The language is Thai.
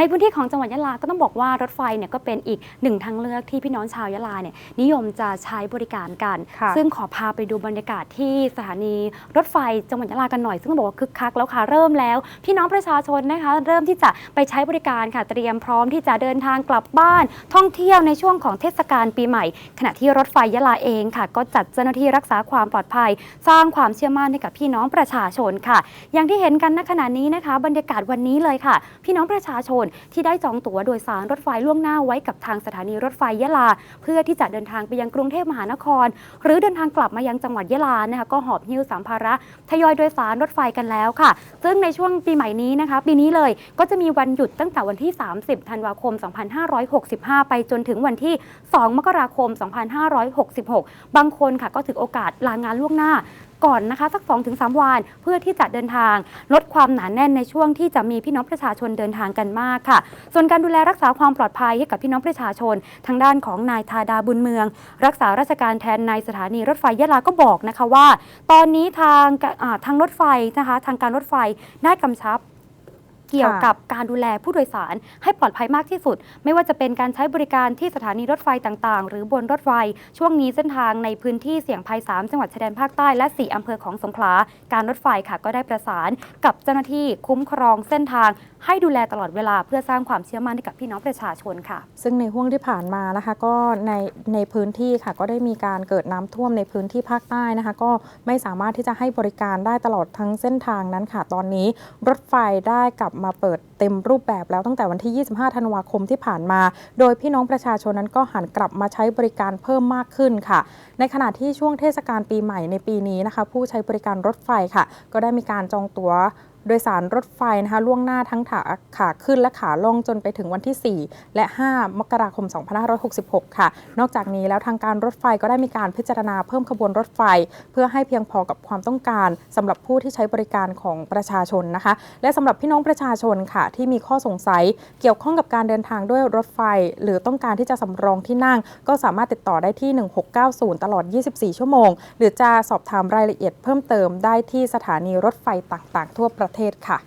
ในพื้นที่ของจังหวัดยะลาก็ต้องบอกว่ารถไฟเนี่ยก็เป็นอีกหนึ่งทางเลือกที่พี่น้องชาวยะลาเนี่ยนิยมจะใช้บริการกันค่ะซึ่งขอพาไปดูบรรยากาศที่สถานีรถไฟจังหวัดยะลากันหน่อย ซึ่งต้องบอกว่าคึกคักแล้วค่ะเริ่มแล้ว พี่น้องประชาชนนะคะ เริ่มที่จะไปใช้บริการค่ะเตรียมพร้อมที่จะเดินทางกลับบ้าน ท่องเที่ยวในช่วงของเทศกาลปีใหม่ ขณะที่รถไฟยะลาเองค่ะ ก็จัดเจ้าหน้าที่รักษาความปลอดภัย สร้างความเชื่อมั่นให้กับพี่น้องประชาชนค่ะ อย่างที่เห็นกันณขณะนี้นะคะ บรรยากาศวันนี้เลยค่ะ พี่น้องประชาชนที่ได้จองตั๋วโดยสารรถไฟล่วงหน้าไว้กับทางสถานีรถไฟยะลา เพื่อที่จะเดินทางไปยังกรุงเทพมหานคร หรือเดินทางกลับมายังจังหวัดยะลานะคะก็หอบหิ้วสัมภาระทยอยโดยสารรถไฟกันแล้วค่ะ ซึ่งในช่วงปีใหม่นี้นะคะปีนี้เลยก็จะมีวันหยุดตั้งแต่วันที่ 30 ธันวาคม 2565 ไปจนถึงวันที่ 2 มกราคม 2566 บางคนค่ะก็ถือโอกาสลางานล่วงหน้า ก่อนนะคะ สัก 2-3 วัน เพื่อที่จะเดินทาง ลดความหนาแน่นในช่วงที่จะมีพี่น้องประชาชนเดินทางกันมากค่ะ ส่วนการดูแลรักษาความปลอดภัยให้กับพี่น้องประชาชน ทางด้านของนายธาดาบุญเมือง รักษาราชการแทนนายสถานีรถไฟยะลาก็บอกนะคะว่า ตอนนี้ทางทางรถไฟนะคะทางการรถไฟได้กำชับ เกี่ยวกับการดูแลผู้โดยสารให้ปลอดภัยมากที่สุด ไม่ว่าจะเป็นการใช้บริการที่สถานีรถไฟต่างๆ หรือบนรถไฟ ช่วงนี้เส้นทางในพื้นที่เสี่ยงภัย 3 จังหวัดชายแดนภาคใต้และ 4 อำเภอของสงขลา การรถไฟค่ะก็ได้ประสานกับเจ้าหน้าที่คุ้มครองเส้นทาง ให้ดูแลตลอดเวลาเพื่อสร้างความเชื่อมั่นให้กับพี่น้องประชาชนค่ะ ซึ่งในห่วงที่ผ่านมานะคะ ก็ในในพื้นที่ค่ะก็ได้มีการเกิดน้ำท่วมในพื้นที่ภาคใต้นะคะ ก็ไม่สามารถที่จะให้บริการได้ตลอดทั้งเส้นทางนั้นค่ะ ตอนนี้รถไฟได้กลับมาเปิดเต็มรูปแบบแล้วตั้งแต่วันที่ 25 ธันวาคมที่ผ่านมา โดยพี่น้องประชาชนนั้นก็หันกลับมาใช้บริการเพิ่มมากขึ้นค่ะ ในขณะที่ช่วงเทศกาลปีใหม่ในปีนี้นะคะ ผู้ใช้บริการรถไฟค่ะ ก็ได้มีการจองตั๋ว โดยสารรถไฟนะคะล่วงหน้าทั้งขาขาขึ้นและขาลงจนไปถึงวันที่ 4 และ 5 มกราคม 2566 ค่ะ นอกจากนี้แล้วทางการรถไฟก็ได้มีการพิจารณาเพิ่มขบวนรถไฟ เพื่อให้เพียงพอกับความต้องการสำหรับผู้ที่ใช้บริการของประชาชนนะคะ และสำหรับพี่น้องประชาชนค่ะ ที่มีข้อสงสัยเกี่ยวข้องกับการเดินทางด้วยรถไฟ หรือต้องการที่จะสำรองที่นั่ง ก็สามารถติดต่อได้ที่ 1690 ตลอด 24 ชั่วโมง หรือจะสอบถามรายละเอียดเพิ่มเติมได้ที่สถานีรถไฟต่าง ๆ ทั่วประประเทศค่ะ